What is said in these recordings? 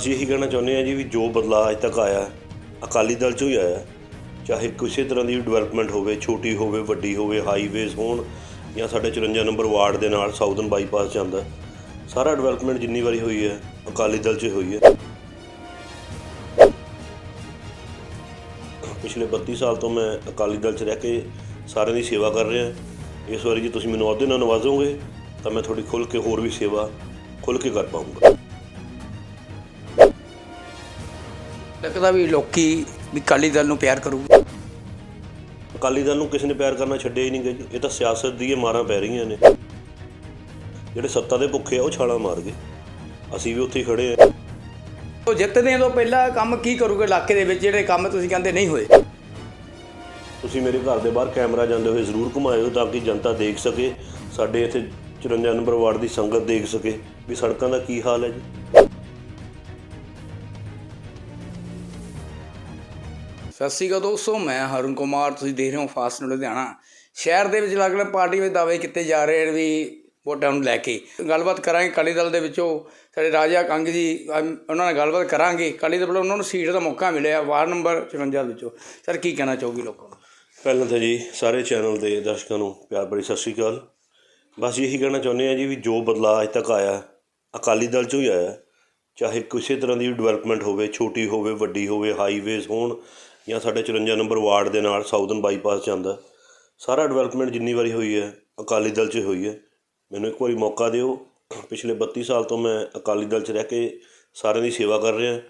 ਅਸੀਂ ਇਹੀ ਕਹਿਣਾ ਚਾਹੁੰਦੇ ਹਾਂ ਜੀ ਵੀ ਜੋ ਬਦਲਾਅ ਅੱਜ ਤੱਕ ਆਇਆ, ਅਕਾਲੀ ਦਲ ਚੋਂ ਹੀ ਆਇਆ। ਚਾਹੇ ਕਿਸੇ ਤਰ੍ਹਾਂ ਦੀ ਡਿਵੈਲਪਮੈਂਟ ਹੋਵੇ, ਛੋਟੀ ਹੋਵੇ, ਵੱਡੀ ਹੋਵੇ ਹਾਈਵੇਜ਼ ਹੋਣ ਜਾਂ ਸਾਡੇ 54 ਨੰਬਰ ਵਾਰਡ ਦੇ ਨਾਲ ਸਾਊਥਰਨ ਬਾਈਪਾਸ ਜਾਂਦਾ, ਸਾਰਾ ਡਿਵੈਲਪਮੈਂਟ ਜਿੰਨੀ ਵਾਰੀ ਹੋਈ ਹੈ, ਅਕਾਲੀ ਦਲ 'ਚ ਹੀ ਹੋਈ ਹੈ। ਪਿਛਲੇ 32 ਸਾਲ ਤੋਂ ਮੈਂ ਅਕਾਲੀ ਦਲ 'ਚ ਰਹਿ ਕੇ ਸਾਰਿਆਂ ਦੀ ਸੇਵਾ ਕਰ ਰਿਹਾ। ਇਸ ਵਾਰੀ ਜੇ ਤੁਸੀਂ ਮੈਨੂੰ ਅਹੁਦੇ ਨਾਲ ਨਵਾਜ਼ੋਗੇ, ਤਾਂ ਮੈਂ ਤੁਹਾਡੀ ਖੁੱਲ ਕੇ ਹੋਰ ਵੀ ਸੇਵਾ ਖੁੱਲ ਕੇ ਕਰ ਪਾਊਂਗਾ। ਲੱਗਦਾ ਵੀ ਲੋਕੀ ਵੀ ਅਕਾਲੀ ਦਲ ਨੂੰ ਪਿਆਰ ਕਰੂਗੇ ਅਕਾਲੀ ਦਲ ਨੂੰ ਕਿਸੇ ਨੇ ਪਿਆਰ ਕਰਨਾ ਛੱਡਿਆ ਹੀ ਨਹੀਂ ਗਿਆ ਜੀ। ਇਹ ਤਾਂ ਸਿਆਸਤ ਦੀ ਇਹ ਮਾਰਾਂ ਪੈ ਰਹੀਆਂ ਨੇ। ਜਿਹੜੇ ਸੱਤਾ ਦੇ ਭੁੱਖੇ ਆ ਉਹ ਛਾਲਾਂ ਮਾਰ ਗਏ। ਅਸੀਂ ਵੀ ਉੱਥੇ ਹੀ ਖੜੇ ਆ। ਉਹ ਜਿੱਤਦੇ ਤੋਂ ਪਹਿਲਾਂ ਕੰਮ ਕੀ ਕਰੂਗੇ ਇਲਾਕੇ ਦੇ ਵਿੱਚ ਜਿਹੜੇ ਕੰਮ ਤੁਸੀਂ ਕਹਿੰਦੇ ਨਹੀਂ ਹੋਏ? ਤੁਸੀਂ ਮੇਰੇ ਘਰ ਦੇ ਬਾਹਰ ਕੈਮਰਾ ਜਾਂਦੇ ਹੋਏ ਜ਼ਰੂਰ ਘੁਮਾਇਓ ਤਾਂ ਕਿ ਜਨਤਾ ਦੇਖ ਸਕੇ। ਸਾਡੇ ਇੱਥੇ 54 ਨੰਬਰ ਵਾਰਡ ਦੀ ਸੰਗਤ ਦੇਖ ਸਕੇ ਵੀ ਸੜਕਾਂ ਦਾ ਕੀ ਹਾਲ ਹੈ ਜੀ। ਸਤਿ ਸ਼੍ਰੀ ਅਕਾਲ ਦੋਸਤੋ, ਮੈਂ ਹਰੁਣ ਕੁਮਾਰ, ਤੁਸੀਂ ਦੇਖ ਰਹੇ ਹੋ ਫਾਸਟ ਲੁਧਿਆਣਾ। ਸ਼ਹਿਰ ਦੇ ਵਿੱਚ ਅਲੱਗ-ਅਲੱਗ ਪਾਰਟੀ ਵਿੱਚ ਦਾਅਵੇ ਕੀਤੇ ਜਾ ਰਹੇ ਨੇ ਵੀ ਵੋਟਾਂ ਨੂੰ ਲੈ ਕੇ। ਗੱਲਬਾਤ ਕਰਾਂਗੇ ਅਕਾਲੀ ਦਲ ਦੇ ਵਿੱਚੋਂ। ਸਾਡੇ ਰਾਜਾ ਕੰਗ ਜੀ ਉਹਨਾਂ ਨਾਲ ਗੱਲਬਾਤ ਕਰਾਂਗੇ। ਅਕਾਲੀ ਦਲ ਵੱਲੋਂ ਉਹਨਾਂ ਨੂੰ ਸੀਟ ਦਾ ਮੌਕਾ ਮਿਲਿਆ, ਵਾਰਡ ਨੰਬਰ 54 ਵਿੱਚੋਂ। ਸਰ, ਕੀ ਕਹਿਣਾ ਚਾਹੋਗੇ ਲੋਕਾਂ ਨੂੰ? ਪਹਿਲਾਂ ਤਾਂ ਜੀ, ਸਾਰੇ ਚੈਨਲ ਦੇ ਦਰਸ਼ਕਾਂ ਨੂੰ ਪਿਆਰ ਭਰੀ ਸਤਿ ਸ਼੍ਰੀ ਅਕਾਲ। ਬਸ ਇਹੀ ਕਹਿਣਾ ਚਾਹੁੰਦੇ ਆ ਜੀ ਵੀ ਜੋ ਬਦਲਾਅ ਅੱਜ ਤੱਕ ਆਇਆ, ਅਕਾਲੀ ਦਲ ਚੋਂ ਹੀ ਆਇਆ। ਚਾਹੇ ਕਿਸੇ ਤਰ੍ਹਾਂ ਦੀ ਡਿਵੈਲਪਮੈਂਟ ਹੋਵੇ, ਛੋਟੀ ਹੋਵੇ, ਵੱਡੀ ਹੋਵੇ ਹਾਈਵੇਜ਼ ਹੋਣ ਜਾਂ ਸਾਡੇ 54 ਨੰਬਰ ਵਾਰਡ ਦੇ ਨਾਲ ਸਾਊਥਰਨ ਬਾਈਪਾਸ ਜਾਂਦਾ। ਸਾਰਾ ਡਿਵੈਲਪਮੈਂਟ ਜਿੰਨੀ ਵਾਰੀ ਹੋਈ ਹੈ ਅਕਾਲੀ ਦਲ 'ਚ ਹੋਈ ਹੈ। ਮੈਨੂੰ ਇੱਕ ਵਾਰੀ ਮੌਕਾ ਦਿਓ। ਪਿਛਲੇ 32 ਸਾਲ ਤੋਂ ਮੈਂ ਅਕਾਲੀ ਦਲ 'ਚ ਰਹਿ ਕੇ ਸਾਰਿਆਂ ਦੀ ਸੇਵਾ ਕਰ ਰਿਹਾ।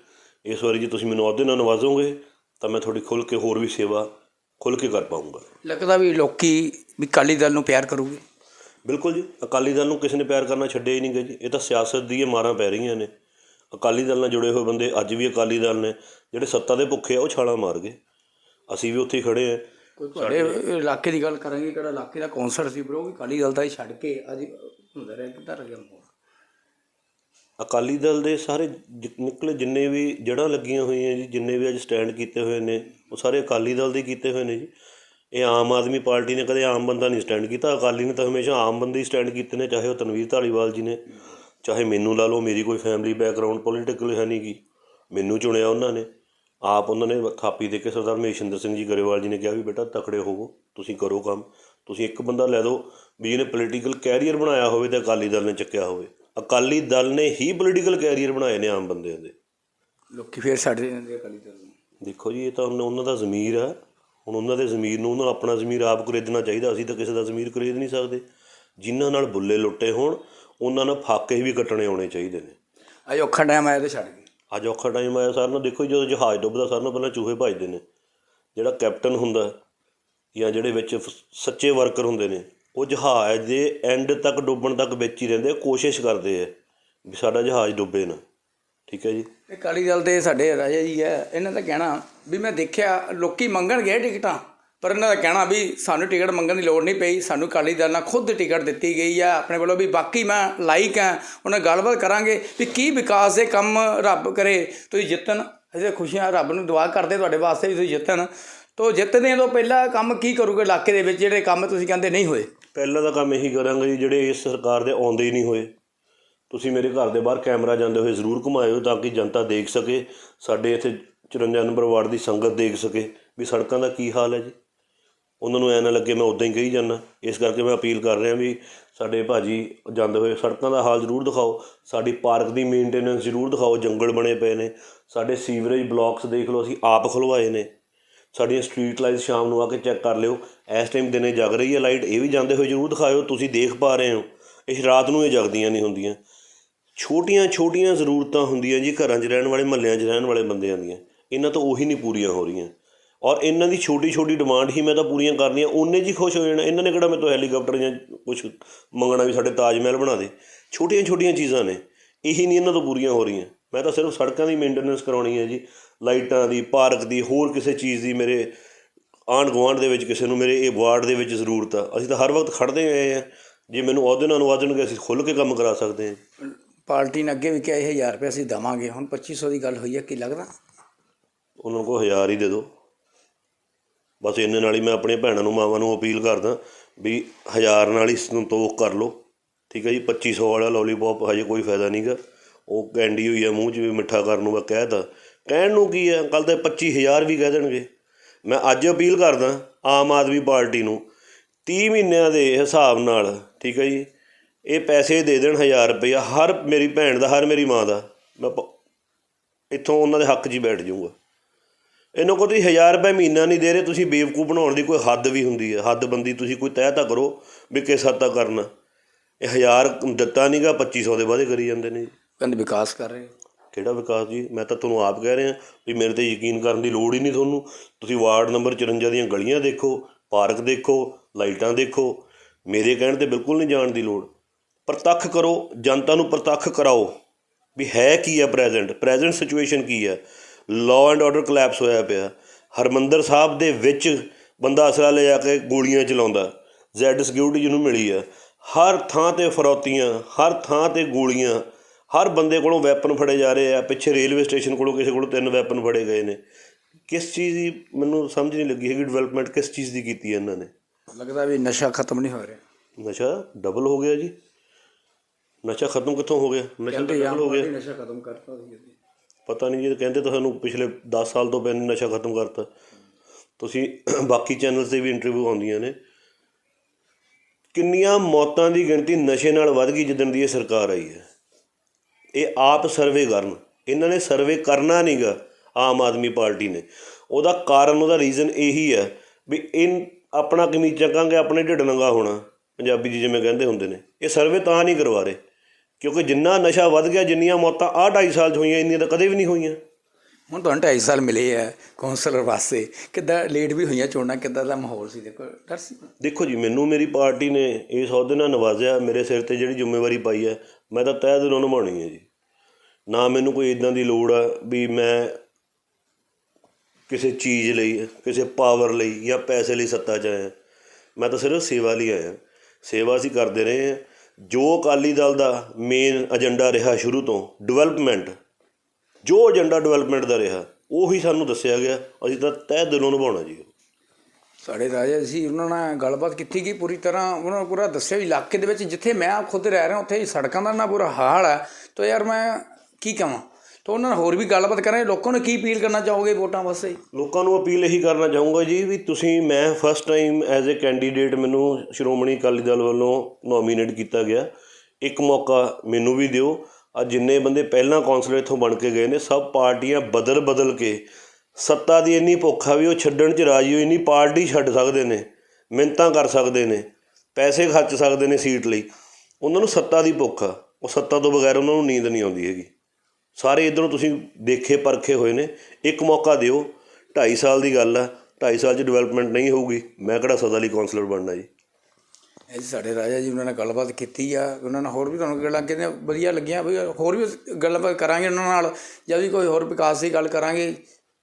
ਇਸ ਵਾਰੀ ਜੇ ਤੁਸੀਂ ਮੈਨੂੰ ਅਹੁਦੇ ਨਾਲ ਨਵਾਜ਼ੋਗੇ ਤਾਂ ਮੈਂ ਥੋੜੀ ਖੁੱਲ ਕੇ ਹੋਰ ਵੀ ਸੇਵਾ ਖੁੱਲ ਕੇ ਕਰ ਪਾਊਂਗਾ। ਲੱਗਦਾ ਵੀ ਲੋਕੀ ਵੀ ਅਕਾਲੀ ਦਲ ਨੂੰ ਪਿਆਰ ਕਰੂਗੇ। ਬਿਲਕੁਲ ਜੀ। ਅਕਾਲੀ ਦਲ ਨੂੰ ਕਿਸੇ ਨੇ ਪਿਆਰ ਕਰਨਾ ਛੱਡਿਆ ਹੀ ਨਹੀਂ ਗਿਆ ਜੀ। ਇਹ ਤਾਂ ਸਿਆਸਤ ਦੀ ਇਹ ਮਾਰਾਂ ਪੈ ਰਹੀਆਂ ਨੇ। ਅਕਾਲੀ ਦਲ ਨਾਲ ਜੁੜੇ ਹੋਏ ਬੰਦੇ ਅੱਜ ਵੀ ਅਕਾਲੀ ਦਲ ਨੇ ਜਿਹੜੇ ਸੱਤਾ ਦੇ ਭੁੱਖੇ ਆ ਉਹ ਛਾਲਾਂ ਮਾਰ ਗਏ। ਅਸੀਂ ਵੀ ਉੱਥੇ ਖੜੇ ਆ। ਤੁਹਾਡੇ ਇਲਾਕੇ ਦੀ ਗੱਲ ਕਰਾਂਗੇ ਕਿਹੜਾ ਇਲਾਕੇ ਦਾ ਕੌਂਸਲ ਸੀ ਬਰੋ ਵੀ ਅਕਾਲੀ ਦਲ ਦਾ ਹੀ ਛੱਡ ਕੇ ਅੱਜ ਹੁੰਦਾ ਰਿਹਾ ਕਿੱਧਰ ਗਿਆ ਮੋੜ ਅਕਾਲੀ ਦਲ ਦੇ ਸਾਰੇ ਨਿਕਲੇ ਜਿੰਨੇ ਵੀ ਜੜ੍ਹਾਂ ਲੱਗੀਆਂ ਹੋਈਆਂ ਜੀ ਜਿੰਨੇ ਵੀ ਅੱਜ ਸਟੈਂਡ ਕੀਤੇ ਹੋਏ ਨੇ ਉਹ ਸਾਰੇ ਅਕਾਲੀ ਦਲ ਦੇ ਕੀਤੇ ਹੋਏ ਨੇ ਜੀ। ਇਹ ਆਮ ਆਦਮੀ ਪਾਰਟੀ ਨੇ ਕਦੇ ਆਮ ਬੰਦਾ ਨਹੀਂ ਸਟੈਂਡ ਕੀਤਾ। ਅਕਾਲੀ ਨੇ ਤਾਂ ਹਮੇਸ਼ਾ ਆਮ ਬੰਦੇ ਹੀ ਸਟੈਂਡ ਕੀਤੇ ਨੇ ਚਾਹੇ ਉਹ ਤਨਵੀਰ ਧਾਲੀਵਾਲ ਜੀ ਨੇ। ਚਾਹੇ ਮੈਨੂੰ ਲਾ ਲਓ ਮੇਰੀ ਕੋਈ ਫੈਮਿਲੀ ਬੈਕਗ੍ਰਾਉਂਡ ਪੋਲੀਟੀਕਲ ਹੈ ਨਹੀਂ ਗੀ ਮੈਨੂੰ ਚੁਣਿਆ ਉਹਨਾਂ ਨੇ। ਆਪ ਉਹਨਾਂ ਨੇ ਥਾਪੀ ਦੇ ਕੇ ਸਰਦਾਰ ਮਹੇਸ਼ਿੰਦਰ ਸਿੰਘ ਜੀ ਗਰੇਵਾਲ ਜੀ ਨੇ ਕਿਹਾ ਵੀ ਬੇਟਾ ਤਕੜੇ ਹੋਵੋ ਤੁਸੀਂ ਕਰੋ ਕੰਮ। ਤੁਸੀਂ ਇੱਕ ਬੰਦਾ ਲੈ ਦਿਓ ਵੀ ਇਹਨੇ ਪੋਲੀਟੀਕਲ ਕੈਰੀਅਰ ਬਣਾਇਆ ਹੋਵੇ ਤੇ ਅਕਾਲੀ ਦਲ ਨੇ ਚੱਕਿਆ ਹੋਵੇ। ਅਕਾਲੀ ਦਲ ਨੇ ਹੀ ਪੋਲੀਟੀਕਲ ਕੈਰੀਅਰ ਬਣਾਏ ਨੇ ਆਮ ਬੰਦਿਆਂ ਦੇ। ਲੋਕੀ ਫੇਰ ਛੱਡ ਦਿੰਦੇ ਅਕਾਲੀ ਦਲ ਨੂੰ। ਦੇਖੋ ਜੀ ਇਹ ਤਾਂ ਉਹਨਾਂ ਦਾ ਜ਼ਮੀਰ ਆ। ਹੁਣ ਉਹਨਾਂ ਦੇ ਜ਼ਮੀਰ ਨੂੰ ਉਹਨਾਂ ਆਪਣਾ ਜ਼ਮੀਰ ਆਪ ਖਰੀਦਣਾ ਚਾਹੀਦਾ। ਅਸੀਂ ਤਾਂ ਕਿਸੇ ਦਾ ਜ਼ਮੀਰ ਖਰੀਦ ਨਹੀਂ ਸਕਦੇ। ਜਿਨ੍ਹਾਂ ਨਾਲ ਬੁੱਲੇ ਲੁੱਟੇ ਹੋਣ ਉਹਨਾਂ ਨਾਲ ਫਾਕੇ ਵੀ ਕੱਟਣੇ ਆਉਣੇ ਚਾਹੀਦੇ ਨੇ। ਅੱਜ ਔਖਾ ਟਾਈਮ ਆਇਆ ਤੇ ਛੱਡ ਗਏ। ਅੱਜ ਔਖਾ ਟਾਈਮ ਆਇਆ ਸਾਰਿਆਂ ਨੂੰ ਦੇਖੋ ਜਦੋਂ ਜਹਾਜ਼ ਡੁੱਬਦਾ ਸਾਰਿਆਂ ਨੂੰ ਪਹਿਲਾਂ ਚੂਹੇ ਭਜਦੇ ਨੇ। ਜਿਹੜਾ ਕੈਪਟਨ ਹੁੰਦਾ ਜਾਂ ਜਿਹੜੇ ਵਿੱਚ ਸੱਚੇ ਵਰਕਰ ਹੁੰਦੇ ਨੇ ਉਹ ਜਹਾਜ਼ ਦੇ ਐਂਡ ਤੱਕ ਡੁੱਬਣ ਤੱਕ ਵਿੱਚ ਹੀ ਰਹਿੰਦੇ ਕੋਸ਼ਿਸ਼ ਕਰਦੇ ਆ ਵੀ ਸਾਡਾ ਜਹਾਜ਼ ਡੁੱਬੇ ਨਾ। ਠੀਕ ਹੈ ਜੀ? ਇਹ ਅਕਾਲੀ ਦਲ ਦੇ ਸਾਡੇ ਰਾਜਾ ਜੀ ਹੈ ਇਹਨਾਂ ਦਾ ਕਹਿਣਾ ਵੀ ਮੈਂ ਦੇਖਿਆ ਲੋਕੀ ਮੰਗਣ ਗਏ ਟਿਕਟਾਂ। ਪਰ ਇਹਨਾਂ ਦਾ ਕਹਿਣਾ ਵੀ ਸਾਨੂੰ ਟਿਕਟ ਮੰਗਣ ਦੀ ਲੋੜ ਨਹੀਂ ਪਈ, ਸਾਨੂੰ ਅਕਾਲੀ ਦਲ ਨਾਲ ਖੁਦ ਟਿਕਟ ਦਿੱਤੀ ਗਈ ਆ, ਆਪਣੇ ਵੱਲੋਂ ਵੀ ਬਾਕੀ ਮੈਂ ਲਾਈਕ ਆ, ਉਹਨਾਂ ਨਾਲ ਗੱਲਬਾਤ ਕਰਾਂਗੇ ਵੀ ਕੀ ਵਿਕਾਸ ਦੇ ਕੰਮ ਰੱਬ ਕਰੇ, ਤੁਸੀਂ ਜਿੱਤਣ, ਅਸੀਂ ਖੁਸ਼ੀਆਂ ਰੱਬ ਨੂੰ ਦੁਆ ਕਰਦੇ ਤੁਹਾਡੇ ਵਾਸਤੇ ਵੀ ਤੁਸੀਂ ਜਿੱਤਣ। ਤੋਂ ਜਿੱਤਦੇ ਤੋਂ ਪਹਿਲਾਂ ਕੰਮ ਕੀ ਕਰੋਗੇ ਇਲਾਕੇ ਦੇ ਵਿੱਚ ਜਿਹੜੇ ਕੰਮ ਤੁਸੀਂ ਕਹਿੰਦੇ ਨਹੀਂ ਹੋਏ? ਪਹਿਲਾਂ ਦਾ ਕੰਮ ਇਹੀ ਕਰਾਂਗੇ ਜੀ, ਜਿਹੜੇ ਇਸ ਸਰਕਾਰ ਦੇ ਆਉਂਦੇ ਹੀ ਨਹੀਂ ਹੋਏ। ਤੁਸੀਂ ਮੇਰੇ ਘਰ ਦੇ ਬਾਹਰ ਕੈਮਰਾ ਜਾਂਦੇ ਹੋਏ ਜ਼ਰੂਰ ਘੁਮਾਇਓ ਤਾਂ ਕਿ ਜਨਤਾ ਦੇਖ ਸਕੇ, ਸਾਡੇ ਇੱਥੇ 54 ਨੰਬਰ ਵਾਰਡ ਦੀ ਸੰਗਤ ਦੇਖ ਸਕੇ ਵੀ ਸੜਕਾਂ ਦਾ ਕੀ ਹਾਲ ਹੈ ਜੀ। ਉਹਨਾਂ ਨੂੰ ਐ ਨਾ ਲੱਗੇ ਮੈਂ ਉਦਾਂ ਹੀ ਕਹੀ ਜਾਂਦਾ। ਇਸ ਕਰਕੇ ਮੈਂ ਅਪੀਲ ਕਰ ਰਿਹਾ ਵੀ ਸਾਡੇ ਭਾਜੀ ਜਾਂਦੇ ਹੋਏ ਸੜਕਾਂ ਦਾ ਹਾਲ ਜ਼ਰੂਰ ਦਿਖਾਓ। ਸਾਡੀ ਪਾਰਕ ਦੀ ਮੇਨਟੇਨੈਂਸ ਜ਼ਰੂਰ ਦਿਖਾਓ, ਜੰਗਲ ਬਣੇ ਪਏ ਨੇ। ਸਾਡੇ ਸੀਵਰੇਜ ਬਲਾਕਸ ਦੇਖ ਲਓ, ਅਸੀਂ ਆਪ ਖੁਲਵਾਏ ਨੇ। ਸਾਡੀਆਂ ਸਟਰੀਟ ਲਾਈਟਸ ਸ਼ਾਮ ਨੂੰ ਆ ਕੇ ਚੈੱਕ ਕਰ ਲਿਓ। ਇਸ ਟਾਈਮ ਦਿਨੇ ਜਗ ਰਹੀ ਹੈ ਲਾਈਟ ਇਹ ਵੀ ਜਾਂਦੇ ਹੋਏ ਜ਼ਰੂਰ ਦਿਖਾਇਓ। ਤੁਸੀਂ ਦੇਖ ਪਾ ਰਹੇ ਹੋ। ਇਹ ਰਾਤ ਨੂੰ ਇਹ ਜਗਦੀਆਂ ਨਹੀਂ ਹੁੰਦੀਆਂ। ਛੋਟੀਆਂ ਛੋਟੀਆਂ ਜ਼ਰੂਰਤਾਂ ਹੁੰਦੀਆਂ ਜੀ ਘਰਾਂ 'ਚ ਰਹਿਣ ਵਾਲੇ, ਮਹੱਲਿਆਂ 'ਚ ਰਹਿਣ ਵਾਲੇ ਬੰਦਿਆਂ ਦੀਆਂ। ਇਹਨਾਂ ਤੋਂ ਉਹੀ ਨਹੀਂ ਪੂਰੀਆਂ ਹੋ ਰਹੀਆਂ। ਔਰ ਇਹਨਾਂ ਦੀ ਛੋਟੀ ਛੋਟੀ ਡਿਮਾਂਡ ਹੀ ਮੈਂ ਤਾਂ ਪੂਰੀਆਂ ਕਰਨੀਆਂ ਉਹਨੇ ਜੀ ਖੁਸ਼ ਹੋ ਜਾਣਾ ਇਹਨਾਂ ਨੇ ਕਿਹੜਾ ਮੇਰੇ ਤੋਂ ਹੈਲੀਕਾਪਟਰ ਜਾਂ ਕੁਝ ਮੰਗਣਾ ਵੀ ਸਾਡੇ ਤਾਜ ਮਹਿਲ ਬਣਾ ਦੇ। ਛੋਟੀਆਂ ਛੋਟੀਆਂ ਚੀਜ਼ਾਂ ਨੇ ਇਹੀ ਨਹੀਂ ਇਹਨਾਂ ਤੋਂ ਪੂਰੀਆਂ ਹੋ ਰਹੀਆਂ। ਮੈਂ ਤਾਂ ਸਿਰਫ ਸੜਕਾਂ ਦੀ ਮੇਨਟੇਨੈਂਸ ਕਰਾਉਣੀ ਹੈ ਜੀ ਲਾਈਟਾਂ ਦੀ ਪਾਰਕ ਦੀ ਹੋਰ ਕਿਸੇ ਚੀਜ਼ ਦੀ ਮੇਰੇ ਆਂਢ ਗੁਆਂਢ ਦੇ ਵਿੱਚ ਕਿਸੇ ਨੂੰ ਮੇਰੇ ਇਹ ਵਾਰਡ ਦੇ ਵਿੱਚ ਜ਼ਰੂਰਤ ਆ। ਅਸੀਂ ਤਾਂ ਹਰ ਵਕਤ ਖੜਦੇ ਆਏ ਆ ਜੇ ਮੈਨੂੰ ਅਹੁਦੇ ਨਾਲ ਨਵਾਜ਼ਣਗੇ ਅਸੀਂ ਖੁੱਲ੍ਹ ਕੇ ਕੰਮ ਕਰਾ ਸਕਦੇ ਹਾਂ ਪਾਰਟੀ ਨੇ ਅੱਗੇ ਵੀ ਕਿਹਾ ਇਹ 1000 ਰੁਪਏ ਅਸੀਂ ਦੇਵਾਂਗੇ। ਹੁਣ 2500 ਦੀ ਗੱਲ ਹੋਈ ਹੈ ਕੀ ਲੱਗਦਾ? ਉਹਨਾਂ ਨੂੰ ਹਜ਼ਾਰ ਹੀ ਦੇ ਦਿਓ। ਬਸ ਇੰਨੇ ਨਾਲ ਹੀ ਮੈਂ ਆਪਣੀਆਂ ਭੈਣਾਂ ਨੂੰ, ਮਾਵਾਂ ਨੂੰ ਅਪੀਲ ਕਰਦਾ ਵੀ ਹਜ਼ਾਰ ਨਾਲ ਹੀ ਸੰਤੋਖ ਕਰ ਲਓ। ਠੀਕ ਹੈ ਜੀ 2500 ਵਾਲਾ ਲੋਲੀਪੌਪ ਹਜੇ ਕੋਈ ਫਾਇਦਾ ਨਹੀਂਗਾ ਉਹ ਕੈਂਡੀ ਹੋਈ ਆ ਮੂੰਹ 'ਚ ਵੀ ਮਿੱਠਾ ਕਰਨ ਨੂੰ ਮੈਂ ਕਹਿਤਾ ਕਹਿਣ ਨੂੰ ਕੀ ਹੈ ਕੱਲ ਤਾਂ 25000 ਵੀ ਕਹਿ ਦੇਣਗੇ। ਮੈਂ ਅੱਜ ਅਪੀਲ ਕਰਦਾ ਆਮ ਆਦਮੀ ਪਾਰਟੀ ਨੂੰ 30 ਮਹੀਨਿਆਂ ਦੇ ਹਿਸਾਬ ਨਾਲ, ਠੀਕ ਹੈ ਜੀ, ਇਹ ਪੈਸੇ ਦੇ ਦੇਣ 1000 ਰੁਪਇਆ ਹਰ ਮੇਰੀ ਭੈਣ ਦਾ, ਹਰ ਮੇਰੀ ਮਾਂ ਦਾ। ਮੈਂ ਪ- ਇੱਥੋਂ ਉਹਨਾਂ ਦੇ ਹੱਕ 'ਚ ਹੀ ਬੈਠ ਜਾਊਗਾ। ਇਹਨੂੰ ਕੋਈ ਤੁਸੀਂ 1000 ਰੁਪਏ ਮਹੀਨਾ ਨਹੀਂ ਦੇ ਰਹੇ ਤੁਸੀਂ ਬੇਵਕੂਫ ਬਣਾਉਣ ਦੀ ਕੋਈ ਹੱਦ ਵੀ ਹੁੰਦੀ ਹੈ। ਹੱਦਬੰਦੀ ਤੁਸੀਂ ਕੋਈ ਤੈਅ ਤਾਂ ਕਰੋ ਵੀ ਕਿਸ ਹੱਦ ਤੱਕ ਕਰਨਾ। ਇਹ 1000 ਦਿੱਤਾ ਨਹੀਂਗਾ 2500 ਦੇ ਵਾਅਦੇ ਕਰੀ ਜਾਂਦੇ ਨੇ। ਕਹਿੰਦੇ ਵਿਕਾਸ ਕਰ ਰਹੇ ਕਿਹੜਾ ਵਿਕਾਸ ਜੀ? ਮੈਂ ਤਾਂ ਤੁਹਾਨੂੰ ਆਪ ਕਹਿ ਰਿਹਾ ਵੀ ਮੇਰੇ ਤੇ ਯਕੀਨ ਕਰਨ ਦੀ ਲੋੜ ਹੀ ਨਹੀਂ ਤੁਹਾਨੂੰ। ਤੁਸੀਂ ਵਾਰਡ ਨੰਬਰ 54 ਦੀਆਂ ਗਲੀਆਂ ਦੇਖੋ ਪਾਰਕ ਦੇਖੋ ਲਾਈਟਾਂ ਦੇਖੋ। ਮੇਰੇ ਕਹਿਣ ਤੇ ਬਿਲਕੁਲ ਨਹੀਂ ਜਾਣ ਦੀ ਲੋੜ। ਪ੍ਰਤੱਖ ਕਰੋ ਜਨਤਾ ਨੂੰ ਪ੍ਰਤੱਖ ਕਰਾਓ। ਵੀ ਹੈ ਕੀ ਹੈ ਪ੍ਰੈਜ਼ੈਂਟ? ਪ੍ਰੈਜ਼ੈਂਟ ਸਿਚੁਏਸ਼ਨ ਕੀ ਹੈ? ਲਾਅ ਐਂਡ ਆਰਡਰ ਕਲੈਪਸ ਹੋਇਆ ਪਿਆ। ਹਰਮੰਦਰ ਸਾਹਿਬ ਦੇ ਵਿੱਚ ਬੰਦਾ ਅਸਲਾ ਲੈ ਜਾ ਕੇ ਗੋਲੀਆਂ ਚਲਾਉਂਦਾ। ਜ਼ੈਡ ਸਿਕਿਉਰਿਟੀ ਜਿਹਨੂੰ ਮਿਲੀ ਆ। ਹਰ ਥਾਂ ਤੇ ਫਰੌਤੀਆਂ ਹਰ ਥਾਂ ਤੇ ਗੋਲੀਆਂ ਹਰ ਬੰਦੇ ਕੋਲੋਂ ਵੈਪਨ ਫੜੇ ਜਾ ਰਹੇ ਆ। ਪਿੱਛੇ ਰੇਲਵੇ ਸਟੇਸ਼ਨ ਕੋਲੋਂ ਕਿਸੇ ਕੋਲੋਂ ਤਿੰਨ ਵੈਪਨ ਫੜੇ ਗਏ ਨੇ। ਕਿਸ ਚੀਜ਼ ਦੀ ਮੈਨੂੰ ਸਮਝ ਨਹੀਂ ਲੱਗੀ ਹੈਗੀ ਡਿਵੈਲਪਮੈਂਟ ਕਿਸ ਚੀਜ਼ ਦੀ ਕੀਤੀ ਹੈ ਇਹਨਾਂ ਨੇ। ਲੱਗਦਾ ਵੀ ਨਸ਼ਾ ਖਤਮ ਨਹੀਂ ਹੋ ਰਿਹਾ। ਨਸ਼ਾ ਡਬਲ ਹੋ ਗਿਆ ਜੀ। ਨਸ਼ਾ ਖਤਮ ਕਿੱਥੋਂ ਹੋ ਗਿਆ? ਨਸ਼ਾ ਡਬਲ ਹੋ ਗਿਆ। ਨਸ਼ਾ ਖਤਮ ਕਰਤਾ ਸੀ। ਪਤਾ ਨਹੀਂ ਜੀ, ਕਹਿੰਦੇ ਤਾਂ ਸਾਨੂੰ ਪਿਛਲੇ 10 ਸਾਲ ਤੋਂ ਪਹਿਲਾਂ ਨਸ਼ਾ ਖਤਮ ਕਰਤਾ। ਤੁਸੀਂ ਬਾਕੀ ਚੈਨਲਸ ਤੇ ਵੀ ਇੰਟਰਵਿਊ ਆਉਂਦੀਆਂ ਨੇ। ਕਿੰਨੀਆਂ ਮੌਤਾਂ ਦੀ ਗਿਣਤੀ ਨਸ਼ੇ ਨਾਲ ਵੱਧ ਗਈ ਜਿੱਦਣ ਦੀ ਇਹ ਸਰਕਾਰ ਆਈ ਹੈ। ਇਹ ਆਪ ਸਰਵੇ ਕਰਨ। ਇਹਨਾਂ ਨੇ ਸਰਵੇ ਕਰਨਾ ਨਹੀਂਗਾ ਆਮ ਆਦਮੀ ਪਾਰਟੀ ਨੇ। ਉਹਦਾ ਕਾਰਨ, ਉਹਦਾ ਰੀਜ਼ਨ ਇਹੀ ਹੈ ਵੀ ਇਨ ਆਪਣਾ ਕਮੀਜ਼ ਚੱਕਾਂਗੇ, ਆਪਣੇ ਢਿੱਡ ਨੰਗਾ ਹੋਣਾ। ਪੰਜਾਬੀ ਜੀ ਜਿਵੇਂ ਕਹਿੰਦੇ ਹੁੰਦੇ ਨੇ, ਇਹ ਸਰਵੇ ਤਾਂ ਨਹੀਂ ਕਰਵਾ ਰਹੇ। ਕਿਉਂਕਿ ਜਿੰਨਾ ਨਸ਼ਾ ਵੱਧ ਗਿਆ ਜਿੰਨੀਆਂ ਮੌਤਾਂ ਆਹ 2.5 ਸਾਲ 'ਚ ਹੋਈਆਂ ਇੰਨੀਆਂ ਤਾਂ ਕਦੇ ਵੀ ਨਹੀਂ ਹੋਈਆਂ। ਹੁਣ ਤੁਹਾਨੂੰ 2.5 ਸਾਲ ਮਿਲੇ ਆ ਕੌਂਸਲਰ ਵਾਸਤੇ। ਕਿੱਦਾਂ ਲੇਟ ਵੀ ਹੋਈਆਂ ਚੋਣਾਂ ਕਿੱਦਾਂ ਦਾ ਮਾਹੌਲ ਸੀ? ਦੇਖੋ ਡਰ ਸੀ। ਦੇਖੋ ਜੀ ਮੈਨੂੰ ਮੇਰੀ ਪਾਰਟੀ ਨੇ ਇਸ ਅਹੁਦੇ ਨਾਲ ਨਵਾਜ਼ਿਆ ਮੇਰੇ ਸਿਰ ਤੇ ਜਿਹੜੀ ਜ਼ਿੰਮੇਵਾਰੀ ਪਾਈ ਹੈ ਮੈਂ ਤਾਂ ਤਹਿ ਦਿਲੋਂ ਨਿਭਾਉਣੀ ਹੈ ਜੀ। ਨਾ ਮੈਨੂੰ ਕੋਈ ਇਦਾਂ ਦੀ ਲੋੜ ਆ ਵੀ ਮੈਂ ਕਿਸੇ ਚੀਜ਼ ਲਈ ਕਿਸੇ ਪਾਵਰ ਲਈ ਜਾਂ ਪੈਸੇ ਲਈ ਸੱਤਾ 'ਚ ਆਇਆ। ਮੈਂ ਤਾਂ ਸਿਰਫ ਸੇਵਾ ਲਈ ਆਇਆ। ਸੇਵਾ ਅਸੀਂ ਕਰਦੇ ਰਹੇ ਹਾਂ। ਜੋ ਅਕਾਲੀ ਦਲ ਦਾ ਮੇਨ ਏਜੰਡਾ ਰਿਹਾ ਸ਼ੁਰੂ ਤੋਂ ਡਿਵੈਲਪਮੈਂਟ ਜੋ ਏਜੰਡਾ ਡਿਵੈਲਪਮੈਂਟ ਦਾ ਰਿਹਾ, ਉਹੀ ਸਾਨੂੰ ਦੱਸਿਆ ਗਿਆ, ਅਸੀਂ ਤਾਂ ਤਹਿ ਦਿਲੋਂ ਨਿਭਾਉਣਾ ਜੀ ਸਾਡੇ ਰਾਜਾ ਸੀ ਉਹਨਾਂ ਨਾਲ ਗੱਲਬਾਤ ਕੀਤੀ ਗਈ ਪੂਰੀ ਤਰ੍ਹਾਂ, ਉਹਨਾਂ ਨੂੰ ਪੂਰਾ ਦੱਸਿਆ ਵੀ ਇਲਾਕੇ ਦੇ ਵਿੱਚ ਜਿੱਥੇ ਮੈਂ ਖੁਦ ਰਹਿ ਰਿਹਾ, ਉੱਥੇ ਸੜਕਾਂ ਦਾ ਨਾ ਬੁਰਾ ਹਾਲ ਹੈ। ਤਾਂ ਯਾਰ ਮੈਂ ਕੀ ਕਹਾਂ? ਤਾਂ ਉਹਨਾਂ ਨਾਲ ਹੋਰ ਵੀ ਗੱਲਬਾਤ ਕਰਾਂਗੇ। ਲੋਕਾਂ ਨੂੰ ਕੀ ਅਪੀਲ ਕਰਨਾ ਚਾਹੋਗੇ ਵੋਟਾਂ ਵਾਸਤੇ? ਲੋਕਾਂ ਨੂੰ ਅਪੀਲ ਇਹੀ ਕਰਨਾ ਚਾਹੂੰਗਾ ਜੀ ਵੀ ਤੁਸੀਂ, ਮੈਂ first time as a candidate ਮੈਨੂੰ ਸ਼੍ਰੋਮਣੀ ਅਕਾਲੀ ਦਲ ਵੱਲੋਂ ਨੋਮੀਨੇਟ ਕੀਤਾ ਗਿਆ। ਇੱਕ ਮੌਕਾ ਮੈਨੂੰ ਵੀ ਦਿਓ। ਆ ਜਿੰਨੇ ਬੰਦੇ ਪਹਿਲਾਂ ਕੌਂਸਲਰ ਇੱਥੋਂ ਬਣ ਕੇ ਗਏ ਨੇ, ਸਭ ਪਾਰਟੀਆਂ ਬਦਲ ਬਦਲ ਕੇ, ਸੱਤਾ ਦੀ ਇੰਨੀ ਭੁੱਖ ਆ ਵੀ ਉਹ ਛੱਡਣ ਚ ਰਾਜੀ ਹੋਈ ਨਹੀਂ ਪਾਰਟੀ ਛੱਡ ਸਕਦੇ ਨੇ ਮਿਹਨਤਾਂ ਕਰ ਸਕਦੇ ਨੇ, ਪੈਸੇ ਖਰਚ ਸਕਦੇ ਨੇ ਸੀਟ ਲਈ। ਉਹਨਾਂ ਨੂੰ ਸੱਤਾ ਦੀ ਭੁੱਖ ਆ। ਉਹ ਸੱਤਾ ਤੋਂ ਬਗੈਰ ਉਹਨਾਂ ਨੂੰ ਨੀਂਦ ਨਹੀਂ ਆਉਂਦੀ ਹੈਗੀ। ਸਾਰੇ ਇਧਰੋਂ ਤੁਸੀਂ ਦੇਖੇ ਪਰਖੇ ਹੋਏ ਨੇ। ਇੱਕ ਮੌਕਾ ਦਿਓ। 2.5 ਸਾਲ ਦੀ ਗੱਲ ਆ। 2.5 ਸਾਲ 'ਚ ਡਿਵੈਲਪਮੈਂਟ ਨਹੀਂ ਹੋਊਗੀ। ਮੈਂ ਕਿਹੜਾ ਸਦਾ ਲਈ ਕਾਉਂਸਲਰ ਬਣਨਾ ਜੀ? ਇਹ ਸਾਡੇ ਰਾਜਾ ਜੀ ਉਹਨਾਂ ਨਾਲ ਗੱਲਬਾਤ ਕੀਤੀ ਆ। ਉਹਨਾਂ ਨਾਲ ਹੋਰ ਵੀ ਤੁਹਾਨੂੰ ਗੱਲਾਂ ਕਿਤੇ ਵਧੀਆ ਲੱਗੀਆਂ। ਵੀ ਹੋਰ ਵੀ ਗੱਲਬਾਤ ਕਰਾਂਗੇ ਉਹਨਾਂ ਨਾਲ। ਜਾਂ ਵੀ ਕੋਈ ਹੋਰ ਵਿਕਾਸ ਦੀ ਗੱਲ ਕਰਾਂਗੇ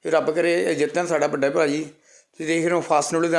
ਫਿਰ ਰੱਬ ਕਰੇ, ਇਹ ਜਿੱਤਣ ਸਾਡਾ ਵੱਡਾ ਭਰਾ ਜੀ। ਤੁਸੀਂ ਦੇਖ ਰਹੇ ਹੋ ਫਾਸਟ ਨਿਊਜ਼